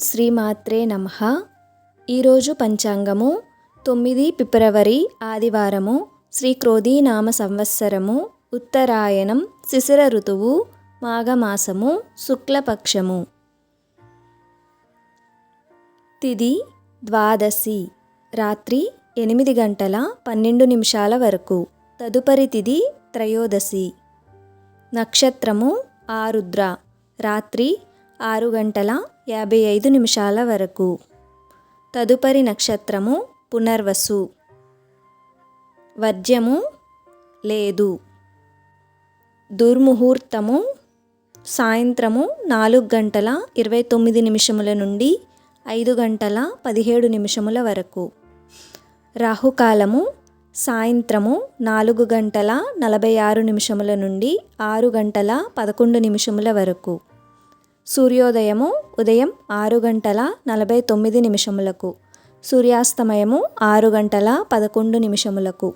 శ్రీమాత్రే నమ. ఈరోజు పంచాంగము తొమ్మిది ఫిబ్రవరి ఆదివారము శ్రీ క్రోధీనామ సంవత్సరము ఉత్తరాయణం శిశిర ఋతువు మాఘమాసము శుక్లపక్షము. తిది ద్వాదశి రాత్రి ఎనిమిది గంటల పన్నెండు నిమిషాల వరకు తదుపరి తిది త్రయోదశి నక్షత్రము ఆరుద్ర రాత్రి ఆరు గంటల యాభై ఐదు నిమిషాల వరకు. తదుపరి నక్షత్రము పునర్వసు. వర్జ్యము లేదు. దుర్ముహూర్తము సాయంత్రము నాలుగు గంటల ఇరవై తొమ్మిది నిమిషముల నుండి ఐదు గంటల పదిహేడు నిమిషముల వరకు. రాహుకాలము సాయంత్రము నాలుగు గంటల నలభై ఆరు నిమిషముల నుండి ఆరు గంటల పదకొండు నిమిషముల వరకు. సూర్యోదయము ఉదయం ఆరు గంటల నలభై తొమ్మిది నిమిషములకు సూర్యాస్తమయము ఆరు గంటల పదకొండు నిమిషములకు.